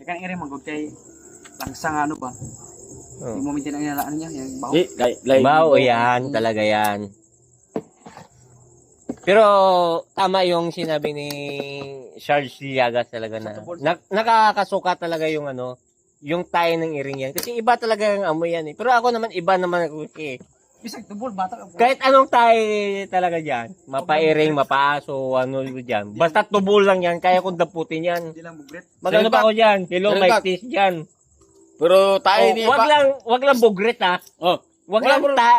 Kaya kan iri magod kay langsang ano ba? Oh. Yung moment na inalaan niya, yung baho. Di, lay, lay. Bao yan, talaga yan. Pero tama yung sinabi ni Charles Liagas talaga na, na nakakasuka talaga yung ano, yung tayo ng iring yan. Kasi iba talaga yung amoy yan eh. Pero ako naman, iba naman ako eh. Bisag tubol bata. Kahit anong tayo talaga dyan, mapairing, mapaaso, ano dyan. Basta tubol lang yan, kaya kong daputin yan. Hindi lang bugret. Magano pa ba? ako dyan? Hello, Sino may ba? tis dyan. Pero tayo Oh, ni wag lang, wag lang bugrit ha. Oh, Wag Wala lang bro. ta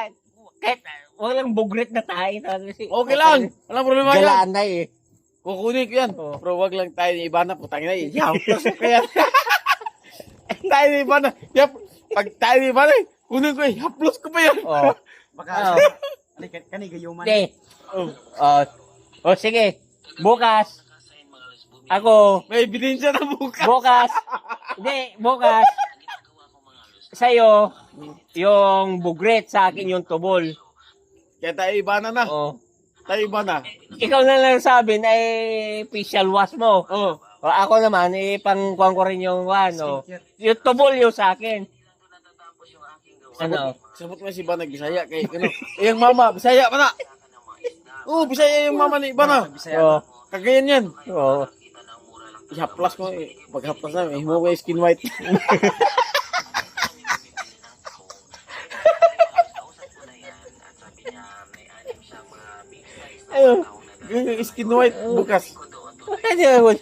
kahit wag lang bugrit na tayo. Kasi, okay lang. Walang problema yan. Galaan na eh. Kukunin ko yan. Oh. Pero wag lang tayo ni Ibana. Putang ina. Ihampas ko kaya. tayo ni Ibana. Yap. Pag tayo ni Ibana, eh, kunin ko. Ihaplos ko pa yan. Oh. Baka, Oh. ali, kani gayuman. Hindi. Oh. Oh. oh, sige. Bukas. Ako, May ebidensya na bukas. bukas. Hindi, bukas. Sa'yo, yung bugrit sa akin yung tubol. Kaya tayo Ibana na. Oh. Tayo Ibana. Ikaw na lang sabi na eh, facial wash mo. Oh. O, ako naman, eh, pang ko rin yung ano. Yung tubol yung sa akin. Ano? Sabot mo si Ibana Bisaya kay ano. Eh, yung mama, Bisaya pa na. Oh, Bisaya yung mama ni Ibana. Oh. Kagayan yan. Oh. Ihaplas mo. Eh. Pag haplas na, eh, mo skin white. Ayun. Yung skin white bukas. Pwede naman.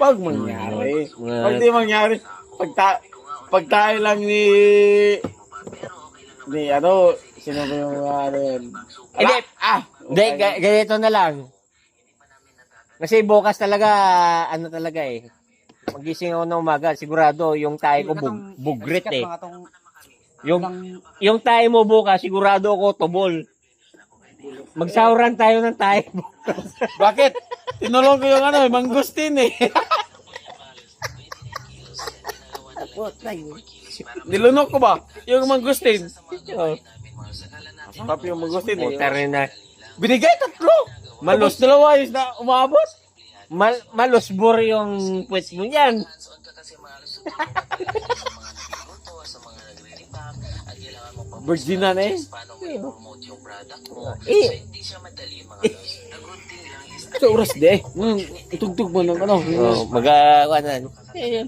Pag mangyari. Pag di mangyari. Pag, ta pag tayo lang ni... Ni ano, sino ba yung ano yun? Hindi. Ah! Hindi, ga- ganito na lang. Kasi bukas talaga, ano talaga eh. Magising ako ng umaga, sigurado yung tayo ko bug, bugrit eh. Yung, yung tayo mo bukas, sigurado ako tubol. Magsauran tayo ng tayo. Bakit? Tinulong ko yung ano, mangustin eh. Nilunok ko ba? Yung mangustin. Oh, Tapi yung mangustin eh. Puta rin na. Binigay tatlo! Malos dalawa is na umabot. mal, malusbor yung puwet mo yan. Virgin na na eh. Eh, Sa oras de. Hmm, itugtog mo ng ano. oh, mag-awanan. Eh,